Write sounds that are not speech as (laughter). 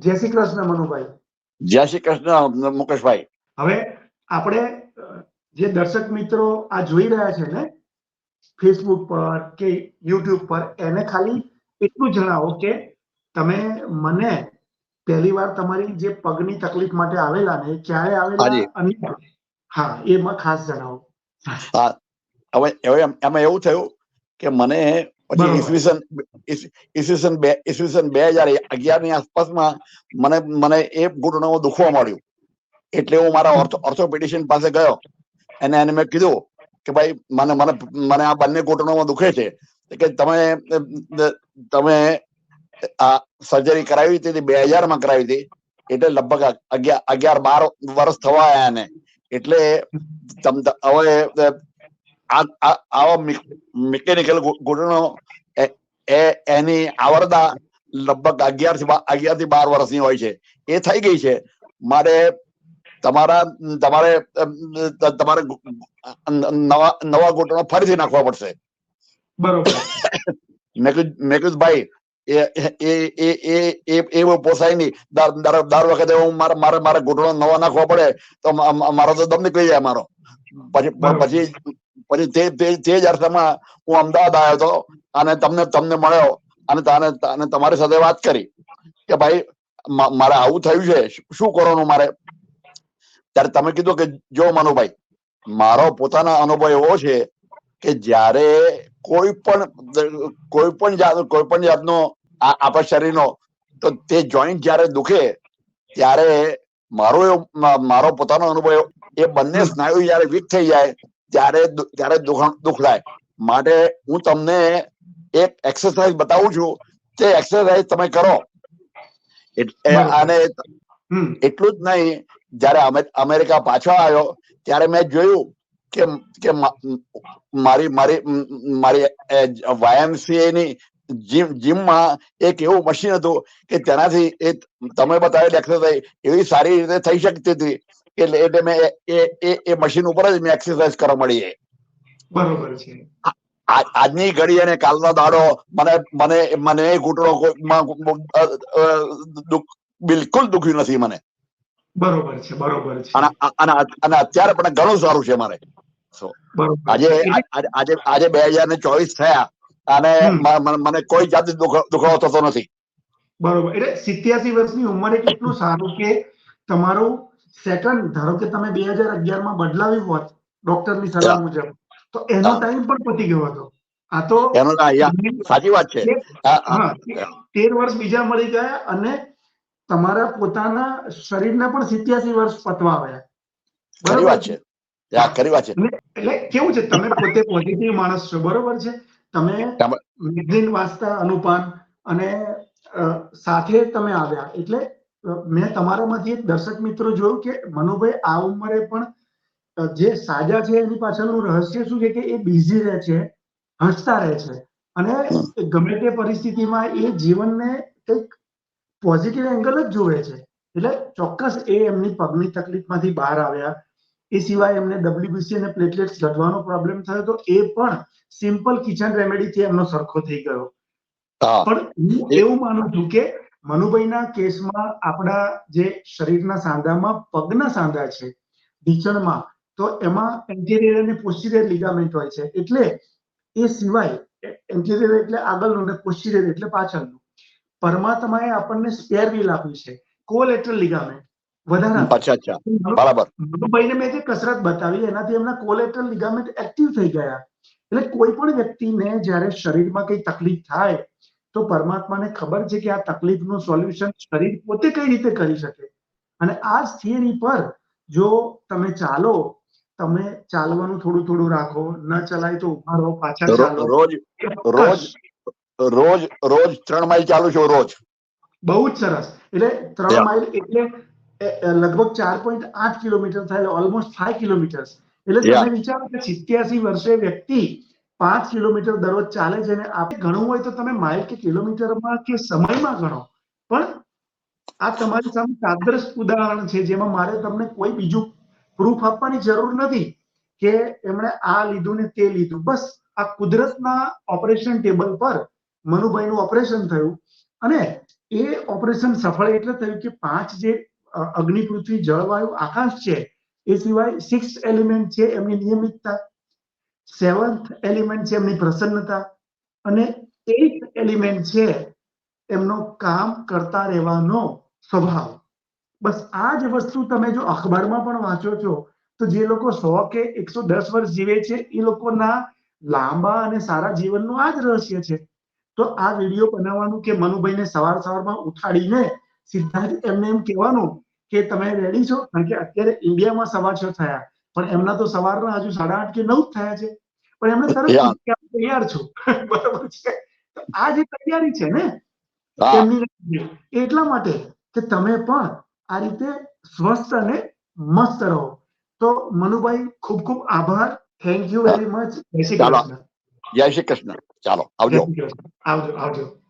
જય શ્રી કૃષ્ણ મનુભાઈ. જય શ્રી કૃષ્ણ મુકેશભાઈ. હવે આપણે જે દર્શક મિત્રો આ જોઈ રહ્યા છે ને ફેસબુક પર કે યુટ્યુબ પર એને ખાલી એટલું જણાવો કે તમે મને પહેલી વાર તમારી જે પગની તકલીફ માટે આવેલા ને ક્યારે આવેલા અને હા એમાં ખાસ જણાવો. હવે એમાં એવું થયું કે મને પછી ઈસવીસન ઈસવીસન બે ઈસવીસન બે હજાર અગિયારની આસપાસમાં મને મને એ ઘૂંટણો દુખવા મળ્યું એટલે હું મારા ઓર્થોપેડિશિયન પાસે ગયો અને એને મેં કીધું કે ભાઈ મને મને મને આ બંને ઘૂંટણોમાં દુખે છે કે તમે તમે આ સર્જરી કરાવી હતી બે હજારમાં કરાવી હતી એટલે લગભગ અગિયાર અગિયાર બાર વર્ષ થવા આવ્યા એને એટલે હવે આવા મિકેનિકલ ઘૂંટણો એ- એની આવરદા લગભગ અગિયારથી અગિયારથી બાર વર્ષની હોય છે. એ થઈ ગઈ છે. મારે તમારા તમારે તમારે નવા નવા ઘૂંટણો ફરીથી નાખવા પડશે. બરોબર. મેં કીધું મેં કીધું ભાઈ એ એ એ એ એ પોસાય નહીં. દર દર વખતે હું મારે મારે મારે ઘૂંટણો નવા નાખવા પડે તો મારો તો દમ નીકળી જાય મારો. પછી પછી પછી તે તે તે જ અર્થમાં હું અમદાવાદ આવ્યો હતો અને તમને તમને મળ્યો અને તાને તમારી સાથે વાત કરી કે ભાઈ મારે આવું થયું છે, શું- કરવાનું મારે? ત્યારે તમે કીધું કે જો મનુભાઈ, મારો પોતાના અનુભવ એવો છે કે જ્યારે કોઈ પણ કોઈ પણ જાત, કોઈ પણ જાતનો આપણા શરીરનો, તો તે જોઈન્ટ જ્યારે દુખે, ત્યારે મારો મારો પોતાનો અનુભવ એ બંને સ્નાયુ જ્યારે વીક થઈ જાય, ત્યારે ત્યારે દુખ દુખ થાય. માટે હું તમને એક એક્સરસાઇઝ બતાવું છું તે એક્સરસાઇઝ તમે કરો. અને એટલું જ નહીં જ્યારે અમેરિકા પાછો આવ્યો ત્યારે મેં જોયું કે કે મારી મારી મારી વાયએમસીએ ની જીમ જીમમાં એક એવું મશીન હતું કે તેનાથી એ તમે બતાવેલી એક્સરસાઇઝ એવી સારી રીતે થઈ શકતી હતી. એટલે એટલે મેં એ- એ મશીન ઉપર જ મેં એક્સરસાઇઝ કરવા મળી બરોબર છે. આજની ઘડી અને કાલનો દાડો મને મને મને ઘૂંટણો બિલકુલ દુખ્યું નથી મને. બરોબર છે બરોબર છે. અને અત્યારે પણ ઘણું સારું છે મારે. આજે આજે આજે બે હજાર ને ચોવીસ થયા અને મને કોઈ જાતની દુખ- દુખાવો થતો નથી. બરોબર. એટલે સિત્યાસી વર્ષની ઉંમરે કેટલું સારું કે તમારું સેકન્ડ ધારો કે તમે બે હજાર અગિયારમાં બદલાવ્યું હોત ડોક્ટરની સલાહ મુજબ તો એનો ટાઈમ પણ પતી ગયો હતો. આ તો એનો સાચી વાત છે. તેર વર્ષ બીજા મળી ગયા અને તમારા પોતાના શરીરના પણ સિત્યાસી વર્ષ પતવા આવ્યા ખરી વાત છે. ખરી વાત છે. એટલે કેવું છે? તમે પોતે પોઝિટિવ માણસ છો બરોબર છે? તમે મેગઝીન વાંચતા અનુપાન અને સાથે તમે આવ્યા. એટલે મેં તમારામાંથી એક દર્શક મિત્રો જોયું કે મનુભાઈ આ ઉંમરે પણ જે સાજા છે એની પાછળનું રહસ્ય શું છે કે એ બિઝી રહે છે હસતા રહે છે. અને ગમે તે પરિસ્થિતિમાં એ જીવનને કંઈક પોઝિટિવ એંગલ જ જોવે છે. એટલે ચોક્કસ એ એમની પગની તકલીફમાંથી બહાર આવ્યા. એ સિવાય એમને ડબ્લ્યુબીસી અને પ્લેટલેટ્સ ઘટવાનો પ્રોબ્લેમ થયો તો એ પણ સિમ્પલ કિચન રેમેડીથી એમનો સરખો થઈ ગયો. પણ હું એવું માનું છું કે મનુભાઈના કેસમાં આપણા જે શરીરના સાંધામાં પગના સાંધા છે ઢીચણમાં તો એમાં એન્ટેરિયર અને પોસ્ટિરિયર લિગામેન્ટ હોય છે. એટલે એ સિવાય એન્ટેરિયર એટલે આગળનું અને પોસ્ટિરિયર એટલે પાછળનું. પરમાત્માએ આપણને સ્પેર વ્હીલ આપ્યું છે. કોલેટરલ લિગામેન્ટ વધારે અચ્છા અચ્છા. બરાબર. મનુભાઈને મેં જે કસરત બતાવી એનાથી એમના કોલેટરલ લિગામેન્ટ એક્ટિવ થઈ ગયા. એટલે કોઈ પણ વ્યક્તિને જ્યારે શરીરમાં કઈ તકલીફ થાય તો પરમાત્માને ખબર છે કે આ તકલીફનું સોલ્યુશન શરીર પોતે કઈ રીતે કરી શકે. અને આ થિયરી પર જો તમે ચાલો તમે ચાલવાનું થોડું થોડું રાખો ન ચલાય તો ઊભા રહો પાછા ચાલો. રોજ રોજ રોજ રોજ ત્રણ માઇલ ચાલુ છો રોજ. બહુ જ સરસ. એટલે ત્રણ માઇલ એટલે લગભગ ચાર પોઈન્ટ આઠ કિલોમીટર થાય ઓલમોસ્ટ ફાઈવ કિલોમીટર એટલે તમે વિચારો કે સિત્યાસી વર્ષે વ્યક્તિ પાંચ કિલોમીટર દરરોજ ચાલે છે અને આપણે ગણવું હોય તો તમે માઇલ કે કિલોમીટરમાં કે સમયમાં ગણો. પણ આ તમારી સામે સાદ્રશ ઉદાહરણ છે જેમાં મારે તમને કોઈ બીજું પ્રૂફ આપવાની જરૂર નથી કે એમણે આ લીધું ને તે લીધું. બસ આ કુદરતના ઓપરેશન ટેબલ પર મનુભાઈનું ઓપરેશન થયું અને એ ઓપરેશન સફળ એટલે થયું કે પાંચ જે અગ્નિ, પૃથ્વી જળવાયુ આકાશ છે, એ સિવાય સિક્સ એલિમેન્ટ છે એમની નિયમિતતા સેવન્થ એલિમેન્ટ છે એમની પ્રસન્નતા અને એઇથ એલિમેન્ટ છે એમનો કામ કરતા રહેવાનો સ્વભાવ. બસ આ જ વસ્તુ તમે જો અખબારમાં પણ વાંચો છો તો જે લોકો સો કે એકસો દસ વર્ષ જીવે છે એ લોકોના લાંબા અને સારા જીવનનું આ જ રહસ્ય છે. તો આ વીડિયો બનાવવાનું કે મનુભાઈને સવાર સવારમાં ઉઠાડીને સીધા જ એમને એમ કહેવાનું કે તમે રેડી છો? કારણ કે અત્યારે ઇન્ડિયામાં સવા છ થયા પણ એમના તો સવારના હજુ સાડા આઠ કે નવ થયા છે. પણ એમને તરત તૈયાર છો. (laughs) બરાબર છે. આ જે તૈયારી છે ને એટલા માટે કે તમે પણ આ રીતે સ્વસ્થ અને મસ્ત રહો. તો મનુભાઈ ખૂબ ખૂબ આભાર. થેન્ક યુ વેરી મચ જય શ્રી. કૃષ્ણ. જય શ્રી કૃષ્ણ. ચાલો આવજો. આવજો આવજો.